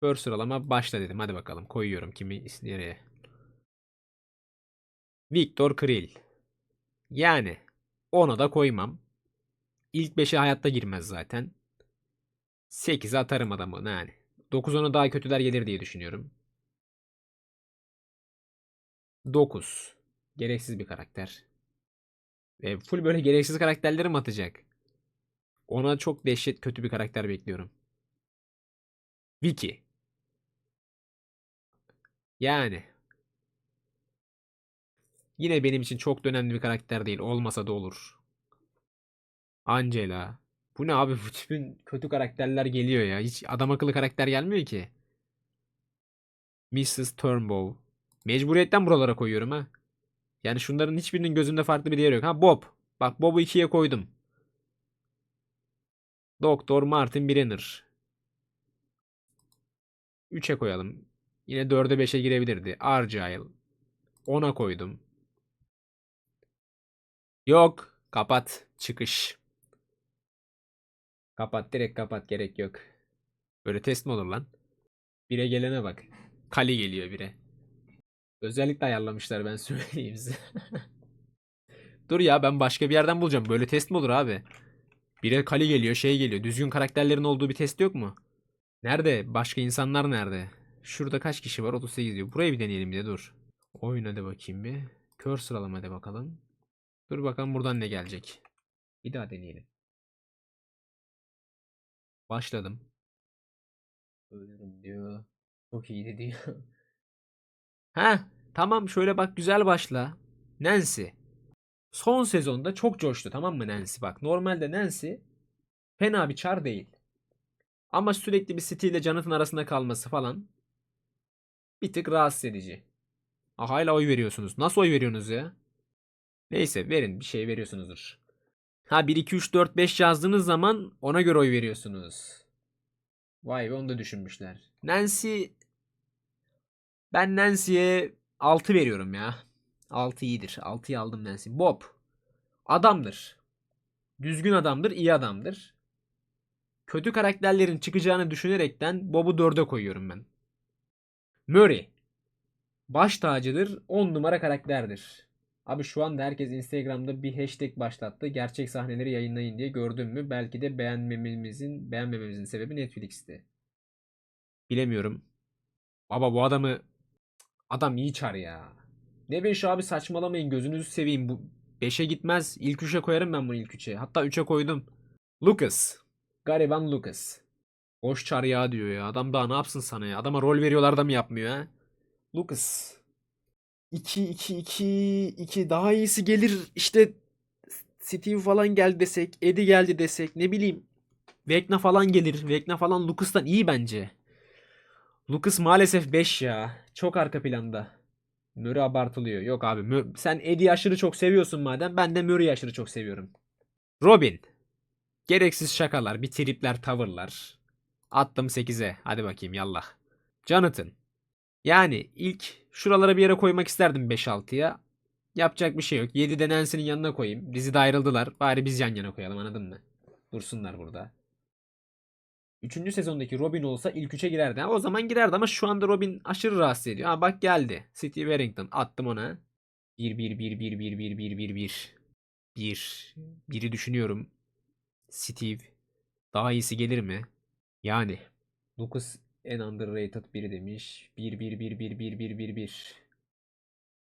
Kör sıralama başla dedim. Hadi bakalım koyuyorum kimi nereye. Viktor Krill. Yani ona da koymam. İlk 5'e hayatta girmez zaten. 8'e atarım adamı yani. 9-10'u daha kötüler gelir diye düşünüyorum. 9. Gereksiz bir karakter. Ve full böyle gereksiz karakterleri mi atacak? Ona çok dehşet kötü bir karakter bekliyorum. Vicky. Yani. Yine benim için çok önemli bir karakter değil. Olmasa da olur. Angela. Bu ne abi? Bütün kötü karakterler geliyor ya. Hiç adam akıllı karakter gelmiyor ki. Mrs. Turnbow. Mecburiyetten buralara koyuyorum ha. Yani şunların hiçbirinin gözümde farklı bir değeri yok. Ha Bob. Bak Bob'u ikiye koydum. Doktor Martin Brenner. 3'e koyalım. Yine 4'e 5'e girebilirdi. Argyle. 10'a koydum. Yok. Kapat. Çıkış. Kapat. Direkt kapat. Gerek yok. Böyle test mi olur lan? Bire gelene bak. Kali geliyor bire. Özellikle ayarlamışlar ben söyleyeyim size. Dur ya ben başka bir yerden bulacağım. Böyle test mi olur abi? Bire Kali geliyor, şey geliyor. Düzgün karakterlerin olduğu bir test yok mu? Nerede? Başka insanlar nerede? Şurada kaç kişi var? 38 diyor. Burayı bir deneyelim de dur. Oyun hadi bakayım bir. Kör sıralama hadi bakalım. Dur bakalım buradan ne gelecek. Bir daha deneyelim. Başladım. Ölürüm diyor. Çok iyiydi diyor. Ha, tamam şöyle bak güzel başla. Nancy. Son sezonda çok coştu tamam mı Nancy? Bak normalde Nancy fena bir çar değil. Ama sürekli bir Steve ile Jonathan arasında kalması falan bir tık rahatsız edici. Ah, hala oy veriyorsunuz. Nasıl oy veriyorsunuz ya? Neyse verin bir şey veriyorsunuzdur. Ha 1 2 3 4 5 yazdığınız zaman ona göre oy veriyorsunuz. Vay be onu da düşünmüşler. Nancy ben Nancy'ye 6 veriyorum ya. 6 iyidir. 6'yı aldım Nancy. Bob. Adamdır. Düzgün adamdır, iyi adamdır. Kötü karakterlerin çıkacağını düşünerekten Bob'u 4'e koyuyorum ben. Murray. Baş tacıdır, 10 numara karakterdir. Abi şu anda herkes Instagram'da bir hashtag başlattı. Gerçek sahneleri yayınlayın diye gördün mü? Belki de beğenmememizin, beğenmememizin sebebi Netflix'ti. Bilemiyorum. Baba bu adamı adam iyi çar ya. Ne 5 abi saçmalamayın gözünüzü seveyim. Bu 5'e gitmez. İlk 3'e koyarım ben bunu ilk 3'e. Hatta 3'e koydum. Lucas. Gariban Lucas. Boş çar ya diyor ya. Adam daha ne yapsın sana ya? Adama rol veriyorlar da mı yapmıyor ha? Lucas. 2 2 2 2 daha iyisi gelir. İşte Steve falan geldi desek, Eddie geldi desek, ne bileyim. Vecna falan gelir. Vecna falan Lucas'tan iyi bence. Lucas maalesef 5 ya. Çok arka planda. Murray abartılıyor. Yok abi. Mur- sen Eddie'yi aşırı çok seviyorsun madem. Ben de Murray'i aşırı çok seviyorum. Robin. Gereksiz şakalar, bir tripler, tavırlar. Attım 8'e. Hadi bakayım yallah. Jonathan. Yani ilk şuralara bir yere koymak isterdim 5-6'ya. Yapacak bir şey yok. 7'de Nancy'nin yanına koyayım. Dizide ayrıldılar. Bari biz yan yana koyalım anladın mı? Dursunlar burada. Üçüncü sezondaki Robin olsa ilk üçe girerdi. Ha, o zaman girerdi ama şu anda Robin aşırı rahatsız ediyor. Ha bak geldi. Steve Warrington. Attım ona. 1 1 1 1 1 1 1 1 1 1 Biri düşünüyorum. Steve. Daha iyisi gelir mi? Yani. Lucas en underrated biri demiş. 1 1 1 1 1 1 1 1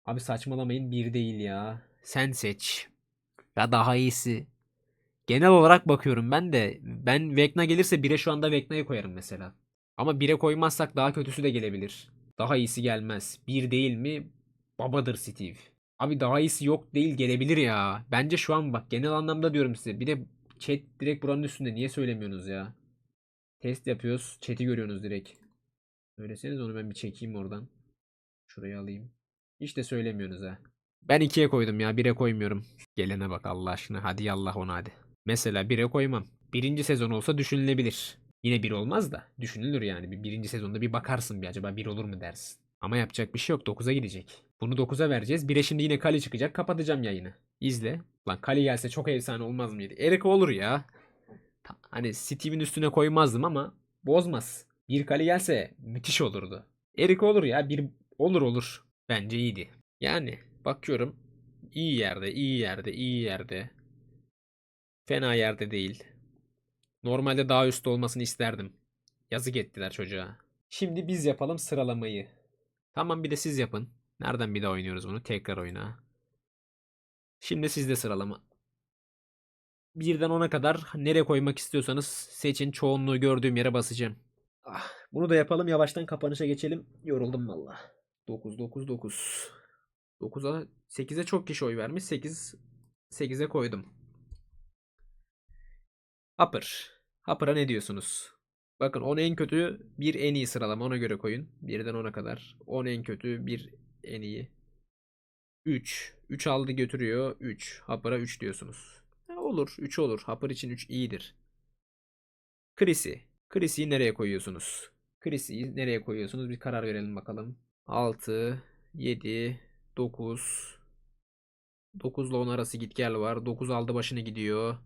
Abi saçmalamayın bir değil ya. Sen seç. Ya daha iyisi. Genel olarak bakıyorum ben de. Ben Vecna gelirse 1'e şu anda Vecna'yı koyarım mesela. Ama 1'e koymazsak daha kötüsü de gelebilir. Daha iyisi gelmez. 1 değil mi? Babadır Steve. Abi daha iyisi yok değil gelebilir ya. Bence şu an bak genel anlamda diyorum size. Bir de chat direkt buranın üstünde. Niye söylemiyorsunuz ya? Test yapıyoruz. Chat'i görüyorsunuz direkt. Söyleseniz onu ben bir çekeyim oradan. Şuraya alayım. Hiç de söylemiyorsunuz ha. Ben 2'ye koydum ya 1'e koymuyorum. Gelene bak Allah aşkına. Hadi yallah ona hadi. Mesela 1'e koymam. Birinci sezon olsa düşünülebilir. Yine 1 olmaz da düşünülür yani. Bir birinci sezonda bir bakarsın bir acaba 1 olur mu dersin. Ama yapacak bir şey yok 9'a gidecek. Bunu 9'a vereceğiz. 1'e şimdi yine Kali çıkacak. Kapatacağım yayını. İzle. Lan Kali gelse çok efsane olmaz mıydı? Erika olur ya. Hani Steve'in üstüne koymazdım ama bozmaz. Bir kale gelse müthiş olurdu. Erik olur ya. Bir olur olur. Bence iyiydi. Yani bakıyorum. iyi yerde, iyi yerde, iyi yerde. Fena yerde değil. Normalde daha üstte olmasını isterdim. Yazık ettiler çocuğa. Şimdi biz yapalım sıralamayı. Tamam bir de siz yapın. Nereden bir daha oynuyoruz bunu? Tekrar oyna. Şimdi sizde sıralama. Birden 10'a kadar nereye koymak istiyorsanız seçin. Çoğunluğu gördüğüm yere basacağım. Ah, bunu da yapalım. Yavaştan kapanışa geçelim. Yoruldum valla. 9 9 9. 9'a 8'e çok kişi oy vermiş. 8 8'e koydum. Upper. Upper'a ne diyorsunuz? Bakın 10 en kötü, 1 en iyi sıralama ona göre koyun. 1'den 10'a kadar. 10 en kötü, 1 en iyi. 3. 3 aldı götürüyor. 3. Hopper'a 3 diyorsunuz. Olur. 3 olur. Hopper için 3 iyidir. Chrissy. Chrissy'yi nereye koyuyorsunuz? Chrissy'yi nereye koyuyorsunuz? Bir karar verelim bakalım. 6, 7, 9. 9 ile 10 arası git gel var. 9 aldı başını gidiyor.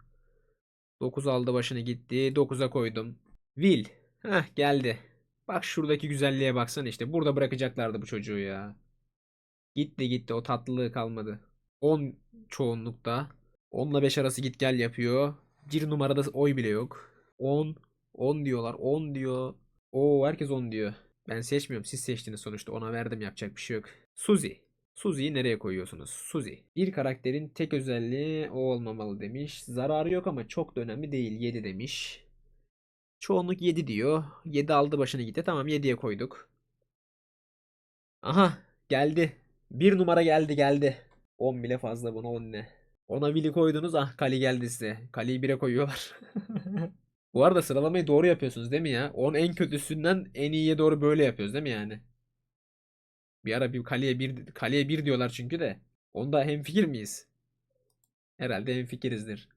9 aldı başını gitti. 9'a koydum. Will. Heh geldi. Bak şuradaki güzelliğe baksana işte. Burada bırakacaklardı bu çocuğu ya. Gitti gitti. O tatlılığı kalmadı. 10 çoğunlukta. 10 ile 5 arası git gel yapıyor. Bir numarada oy bile yok. 10. 10 diyorlar. 10 diyor. Oo herkes 10 diyor. Ben seçmiyorum. Siz seçtiniz sonuçta. Ona verdim. Yapacak bir şey yok. Suzy. Suzy'yi nereye koyuyorsunuz? Suzy. Bir karakterin tek özelliği o olmamalı demiş. Zararı yok ama çok da önemli değil. 7 demiş. Çoğunluk 7 diyor. 7 aldı başını gitti. Tamam 7'ye koyduk. Aha geldi. Bir numara geldi geldi. 10 bile fazla buna 10 ne? Ona Willy koydunuz. Ah Kali geldi size. Kali'yi 1'e koyuyorlar. Bu arada sıralamayı doğru yapıyorsunuz değil mi ya? 10 en kötüsünden en iyiye doğru böyle yapıyoruz değil mi yani? Bir ara bir Kali'ye 1 Kali'ye 1 diyorlar çünkü de. Onda hemfikir miyiz? Herhalde hemfikirizdir.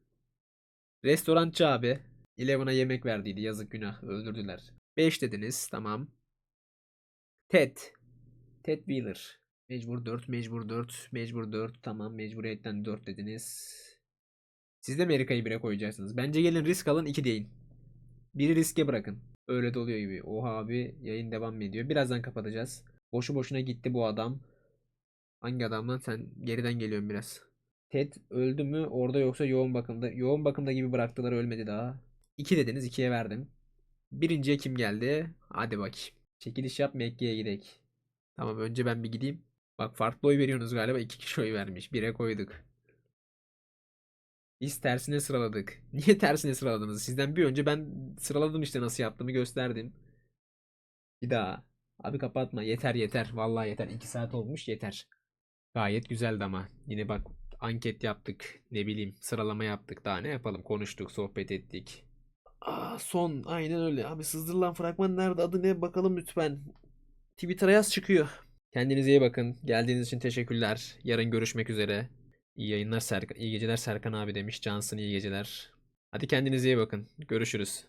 Restorançı abi. Eleven'a yemek verdiydi. Yazık günah. Öldürdüler. 5 dediniz. Tamam. Ted. Ted Wheeler. Mecbur 4, mecbur 4, mecbur 4. Tamam mecburiyetten 4 dediniz. Siz de mi Erika'yı 1'e koyacaksınız? Bence gelin risk alın 2 deyin. Biri riske bırakın. Öyle de oluyor gibi. Oha abi yayın devam ediyor. Birazdan kapatacağız. Boşu boşuna gitti bu adam. Hangi adam lan? Sen geriden geliyorsun biraz. Ted öldü mü orada yoksa yoğun bakımda? Yoğun bakımda gibi bıraktılar ölmedi daha. 2 dediniz 2'ye verdim. Birinciye kim geldi? Hadi bakayım. Çekiliş yap Mekke'ye gidelim. Tamam önce ben bir gideyim. Bak farklı oy veriyorsunuz galiba. 2 kişi oy vermiş. 1'e koyduk. Biz tersine sıraladık. Niye tersine sıraladınız? Sizden bir önce ben sıraladım işte nasıl yaptığımı gösterdim. Bir daha. Abi kapatma. Yeter yeter. Vallahi yeter. 2 saat olmuş yeter. Gayet güzeldi ama. Yine bak anket yaptık. Ne bileyim sıralama yaptık. Daha ne yapalım? Konuştuk, sohbet ettik. Aa, son aynen öyle. Abi sızdırılan fragman nerede? Adı ne? Bakalım lütfen. Twitter'a yaz çıkıyor. Kendinize iyi bakın. Geldiğiniz için teşekkürler. Yarın görüşmek üzere. İyi yayınlar Serkan. İyi geceler Serkan abi demiş. Cansın iyi geceler. Hadi kendinize iyi bakın. Görüşürüz.